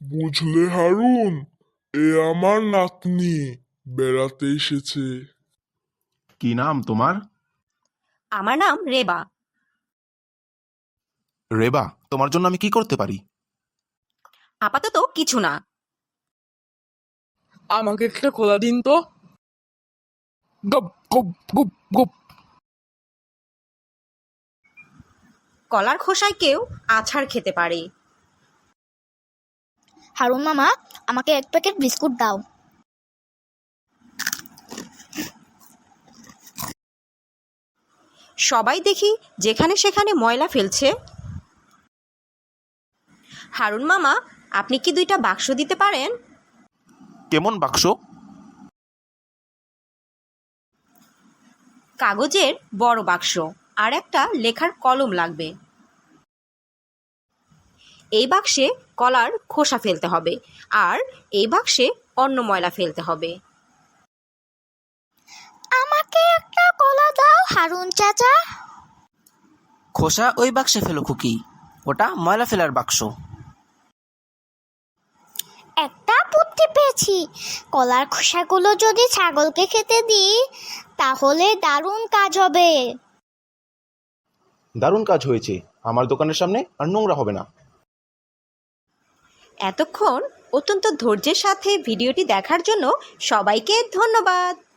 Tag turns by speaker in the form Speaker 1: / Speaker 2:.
Speaker 1: বুঝলে হারুন এ আমার নাতনি বেড়াতে এসেছে।
Speaker 2: কি নাম তোমার?
Speaker 3: আমার নাম রেবা।
Speaker 2: রেবা তোমার জন্য আমি কি করতে পারি?
Speaker 3: আপাতত কিছু না।
Speaker 4: আমাকে একটা খোলা দিন তো। গপ গপ গপ গপ।
Speaker 3: কলার খোসায় কেউ আছাড় খেতে পারে।
Speaker 5: হারুন মামা আমাকে এক প্যাকেট বিস্কুট দাও।
Speaker 3: সবাই দেখি যেখানে সেখানে ময়লা ফেলছে। হারুন মামা আপনি কি দুইটা বাক্স দিতে পারেন?
Speaker 2: কেমন বাক্স?
Speaker 3: কাগজের বড় বাক্স আর একটা লেখার কলম লাগবে। এই বাক্সে কলার খোসা ফেলতে হবে আর এই বাক্সে অন্য ময়লা ফেলতে হবে।
Speaker 5: আমাকে একটা কলা দাও হারুন চাচা।
Speaker 6: খোসা ওই বাক্সে ফেলো খুকি ওটা ময়লা ফেলার বাক্স।
Speaker 5: একটা বুদ্ধি পেয়েছি। কলার খোসাগুলো যদি ছাগলকে খেতে দিই তাহলে দারুণ কাজ হবে।
Speaker 2: দারুণ কাজ হয়েছে। আমার দোকানের সামনে আর নোংরা হবে না।
Speaker 3: এতক্ষণ অত্যন্ত ধৈর্যের সাথে ভিডিওটি দেখার জন্য সবাইকে ধন্যবাদ।